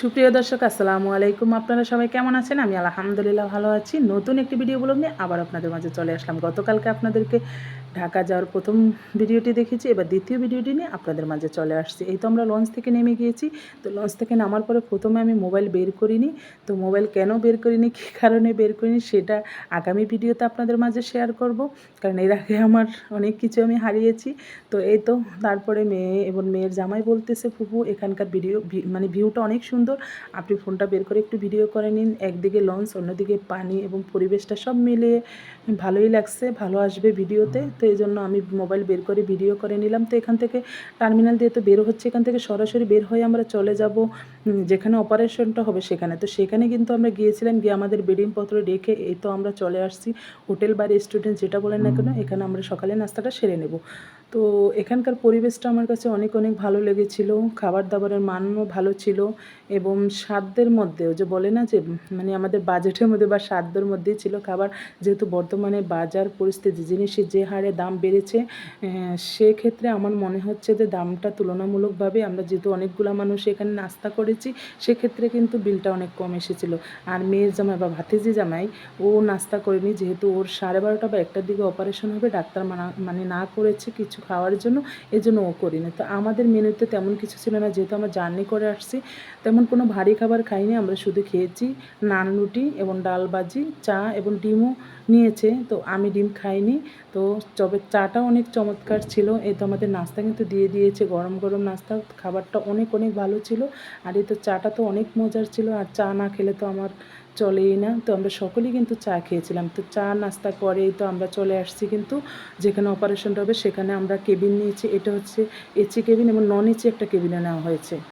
সুপ্রিয় দর্শক, আসসালামু আলাইকুম। আপনারা সবাই কেমন আছেন? আমি আলহামদুলিল্লাহ ভালো আছি। নতুন একটি ভিডিও ব্লগ নিয়ে আবার আপনাদের মাঝে চলে আসলাম। গতকালকে আপনাদেরকে ঢাকা যাওয়ার প্রথম ভিডিওটি দেখেছি, এবার দ্বিতীয় ভিডিওটি নিয়ে আপনাদের মাঝে চলে আসছি। এই তো আমরা লঞ্চ থেকে নেমে গিয়েছি। তো লঞ্চ থেকে নামার পরে প্রথমে আমি মোবাইল বের করিনি। তো মোবাইল কেন বের করিনি, কী কারণে বের করিনি, সেটা আগামী ভিডিওতে আপনাদের মাঝে শেয়ার করব। কারণ এর আগে আমার অনেক কিছু আমি হারিয়েছি। তো এই তো তারপরে মেয়ে এবং মেয়ের জামাই বলতেছে ফুপু এখানকার ভিডিও মানে ভিউটা অনেক সুন্দর। আপনি ফোনটা বের করে একটু ভিডিও করে নিন। একদিকে লঞ্চ, অন্যদিকে পানি এবং পরিবেশটা সব মিলিয়ে ভালোই লাগছে, ভালো আসবে ভিডিওতে। তো এই জন্য আমি মোবাইল বের করে ভিডিও করে নিলাম। তো এখান থেকে টার্মিনাল দিয়ে তো বের হচ্ছে। এখান থেকে সরাসরি বের হয়ে আমরা চলে যাব। যেখানে অপারেশনটা হবে সেখানে। তো সেখানে কিন্তু আমরা গিয়েছিলাম গিয়ে আমাদের বেডিংপত্র রেখে এই তো আমরা চলে আসছি। হোটেল বা রেস্টুরেন্ট যেটা বলেন না কেন এখানে আমরা সকালে নাস্তাটা সেরে নেব। তো এখানকার পরিবেশটা আমার কাছে অনেক অনেক ভালো লেগেছিল। খাবার দাবারের মানও ভালো ছিল এবং স্বাদের মধ্যেও যে বলে না যে মানে আমাদের বাজেটের মধ্যে বা স্বাদের মধ্যেই ছিল খাবার যেহেতু বর্তমানে বাজার পরিস্থিতি জিনিসের যে হারে দাম বেড়েছে সেক্ষেত্রে আমার মনে হচ্ছে যে দামটা তুলনামূলকভাবে আমরা যেহেতু অনেকগুলো মানুষ এখানে নাস্তা করেছি, সেক্ষেত্রে কিন্তু বিলটা অনেক কম এসেছিল। আর মেয়ের জামাই বা ভাতিজি জামাই, ও নাস্তা করেনি, যেহেতু ওর সাড়ে বারোটা বা একটার দিকে অপারেশন হবে, ডাক্তার মানা মানে না করেছে কিছু খাওয়ার জন্য এই জন্য ও করিনি। তো আমাদের মেনুতে তেমন কিছু ছিল না, যেহেতু আমরা জার্নি করে আসছি, তেমন কোনো ভারী খাবার খাইনি, আমরা শুধু খেয়েছি নান রুটি এবং ডাল ভাজি, চা এবং ডিমও নিয়েছে, তো আমি ডিম খাইনি। তো তবে চাটা অনেক চমৎকার ছিল এই তো আমাদের নাস্তা কিন্তু দিয়ে দিয়েছে, গরম গরম নাস্তা, খাবারটা অনেক অনেক ভালো ছিল। আর এই তো চাটা তো অনেক মজার ছিল আর চা না খেলে তো আমার চলেই না। তো আমরা সকলেই কিন্তু চা খেয়েছিলাম। তো চা নাস্তা করেই তো আমরা চলে আসছি কিন্তু যেখানে অপারেশনটা হবে সেখানে আমরা কেবিন নিয়েছি। এটা হচ্ছে এসি কেবিন এবং নন এসি একটা কেবিনে নেওয়া হয়েছে।